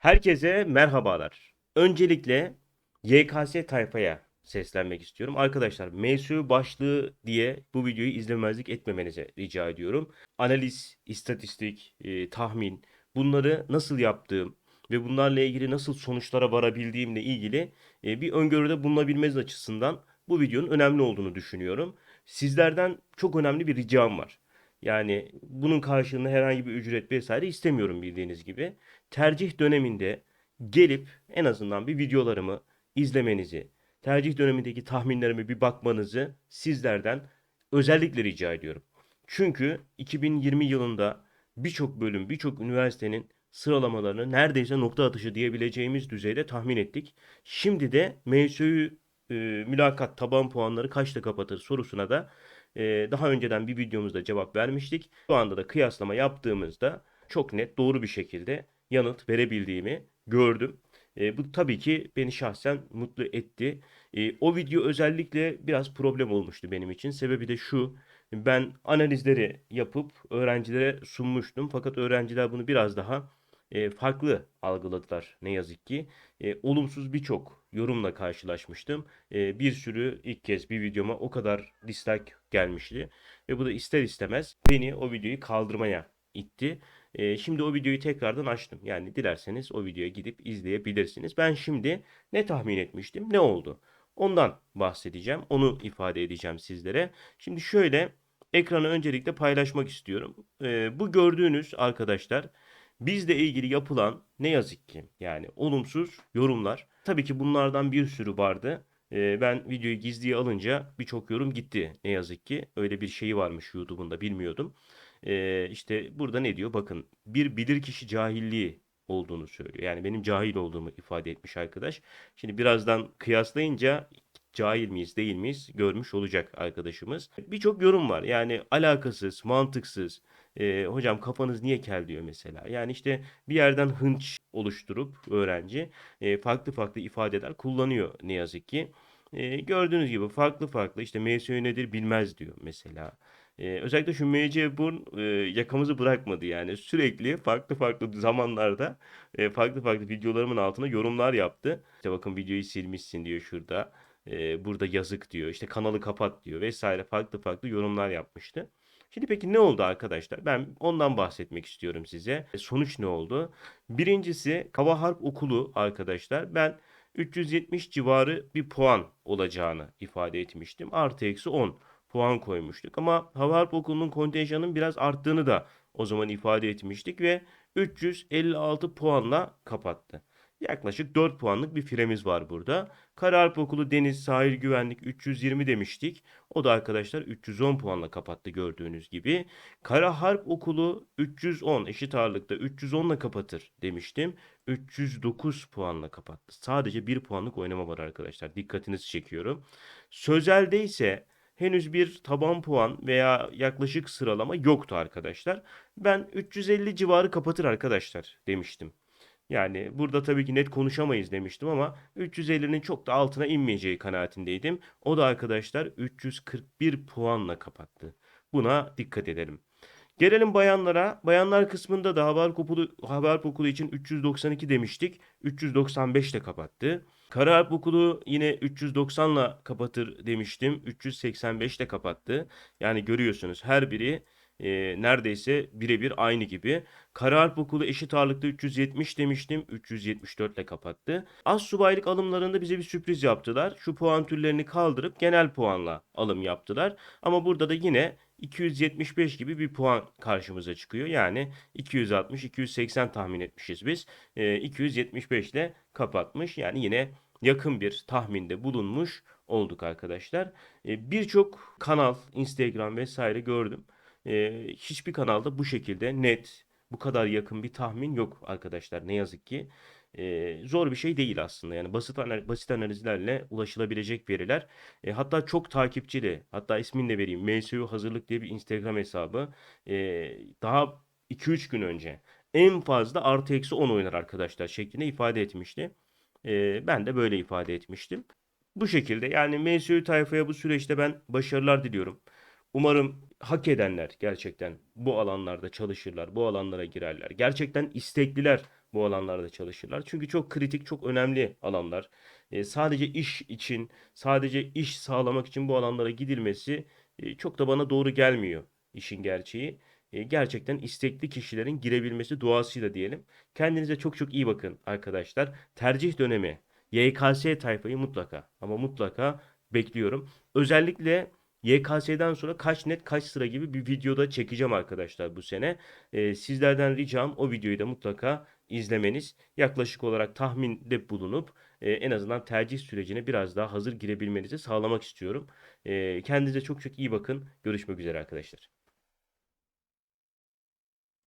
Herkese merhabalar. Öncelikle YKS tayfaya seslenmek istiyorum. Arkadaşlar MSU başlığı diye bu videoyu izlemezlik etmemenize rica ediyorum. Analiz, istatistik, e, tahmin bunları nasıl yaptığım ve bunlarla ilgili nasıl sonuçlara varabildiğimle ilgili e, bir öngörüde bulunabilmeniz açısından bu videonun önemli olduğunu düşünüyorum. Sizlerden çok önemli bir ricam var. Yani bunun karşılığında herhangi bir ücret vesaire istemiyorum bildiğiniz gibi. Tercih döneminde gelip en azından bir videolarımı izlemenizi, tercih dönemindeki tahminlerime bir bakmanızı sizlerden özellikle rica ediyorum. Çünkü 2020 yılında birçok bölüm, birçok üniversitenin sıralamalarını neredeyse nokta atışı diyebileceğimiz düzeyde tahmin ettik. Şimdi de MSÜ e, mülakat taban puanları kaçta kapatır sorusuna da daha önceden bir videomuzda cevap vermiştik. Şu anda da kıyaslama yaptığımızda çok net doğru bir şekilde yanıt verebildiğimi gördüm. E, bu tabii ki beni şahsen mutlu etti. E, o video özellikle biraz problem olmuştu benim için. Sebebi de şu. Ben analizleri yapıp öğrencilere sunmuştum. Fakat öğrenciler bunu biraz daha e, farklı algıladılar ne yazık ki. E, olumsuz birçok yorumla karşılaşmıştım. E, bir sürü ilk kez bir videoma o kadar dislike gelmişti. Ve bu da ister istemez beni o videoyu kaldırmaya itti. E, şimdi o videoyu tekrardan açtım. Yani dilerseniz o videoya gidip izleyebilirsiniz. Ben şimdi ne tahmin etmiştim, ne oldu? Ondan bahsedeceğim. Onu ifade edeceğim sizlere. Şimdi şöyle ekranı öncelikle paylaşmak istiyorum. E, bu gördüğünüz arkadaşlar bizle ilgili yapılan ne yazık ki yani olumsuz yorumlar. Tabii ki bunlardan bir sürü vardı. E, ben videoyu gizliye alınca birçok yorum gitti ne yazık ki. Öyle bir şeyi varmış YouTube'un da bilmiyordum. Ee, işte burada ne diyor? Bakın bir bilirkişi cahilliği olduğunu söylüyor. Yani benim cahil olduğumu ifade etmiş arkadaş. Şimdi birazdan kıyaslayınca cahil miyiz değil miyiz görmüş olacak arkadaşımız. Birçok yorum var. Yani alakasız, mantıksız. Ee, hocam kafanız niye kel diyor mesela. Yani işte bir yerden hınç oluşturup öğrenci e, farklı farklı ifadeler kullanıyor ne yazık ki. E, gördüğünüz gibi farklı farklı işte MSÖ nedir bilmez diyor mesela. Ee, özellikle şu MC Burn e, yakamızı bırakmadı yani. Sürekli farklı farklı zamanlarda e, farklı farklı videolarımın altına yorumlar yaptı. İşte bakın videoyu silmişsin diyor şurada. Burada yazık diyor. İşte kanalı kapat diyor vesaire farklı farklı yorumlar yapmıştı. Şimdi peki ne oldu arkadaşlar? Ben ondan bahsetmek istiyorum size. E, sonuç ne oldu? Birincisi Kava Harp Okulu arkadaşlar. Ben 370 civarı bir puan olacağını ifade etmiştim. Artı eksi 10 puan koymuştuk. Ama Hava Harp Okulu'nun kontenjanının biraz arttığını da o zaman ifade etmiştik ve 356 puanla kapattı. Yaklaşık 4 puanlık bir firemiz var burada. Kara Harp Okulu Deniz Sahil Güvenlik 320 demiştik. O da arkadaşlar 310 puanla kapattı gördüğünüz gibi. Kara Harp Okulu 310 eşit ağırlıkta 310 ile kapatır demiştim. 309 puanla kapattı. Sadece 1 puanlık oynama var arkadaşlar. Dikkatinizi çekiyorum. Sözelde ise henüz bir taban puan veya yaklaşık sıralama yoktu arkadaşlar. Ben 350 civarı kapatır arkadaşlar demiştim. Yani burada tabii ki net konuşamayız demiştim ama 350'nin çok da altına inmeyeceği kanaatindeydim. O da arkadaşlar 341 puanla kapattı. Buna dikkat edelim. Gelelim bayanlara. Bayanlar kısmında da Haber Okulu, Haber Okulu için 392 demiştik. 395 ile kapattı. Kara Harp Okulu yine 390 ile kapatır demiştim. 385 ile kapattı. Yani görüyorsunuz her biri e, neredeyse birebir aynı gibi. Kara Harp Okulu eşit ağırlıkta 370 demiştim. 374 ile kapattı. Az subaylık alımlarında bize bir sürpriz yaptılar. Şu puan türlerini kaldırıp genel puanla alım yaptılar. Ama burada da yine 275 gibi bir puan karşımıza çıkıyor. Yani 260-280 tahmin etmişiz biz. E, 275 ile kapatmış. Yani yine yakın bir tahminde bulunmuş olduk arkadaşlar. E, Birçok kanal, Instagram vesaire gördüm. E, hiçbir kanalda bu şekilde net, bu kadar yakın bir tahmin yok arkadaşlar. Ne yazık ki. E, zor bir şey değil aslında. Yani basit anal- basit analizlerle ulaşılabilecek veriler. E, hatta çok takipçili, hatta ismini de vereyim. MSU Hazırlık diye bir Instagram hesabı. E, daha 2-3 gün önce en fazla artı eksi 10 oynar arkadaşlar şeklinde ifade etmişti. E, ben de böyle ifade etmiştim. Bu şekilde yani MSU tayfaya bu süreçte ben başarılar diliyorum. Umarım hak edenler gerçekten bu alanlarda çalışırlar, bu alanlara girerler. Gerçekten istekliler bu alanlarda çalışırlar. Çünkü çok kritik, çok önemli alanlar. E, sadece iş için, sadece iş sağlamak için bu alanlara gidilmesi e, çok da bana doğru gelmiyor işin gerçeği. E, gerçekten istekli kişilerin girebilmesi duasıyla diyelim. Kendinize çok çok iyi bakın arkadaşlar. Tercih dönemi YKS tayfayı mutlaka ama mutlaka bekliyorum. Özellikle YKS'den sonra kaç net kaç sıra gibi bir videoda çekeceğim arkadaşlar bu sene. Ee, sizlerden ricam o videoyu da mutlaka izlemeniz. Yaklaşık olarak tahminde bulunup e, en azından tercih sürecine biraz daha hazır girebilmenizi sağlamak istiyorum. Ee, kendinize çok çok iyi bakın. Görüşmek üzere arkadaşlar.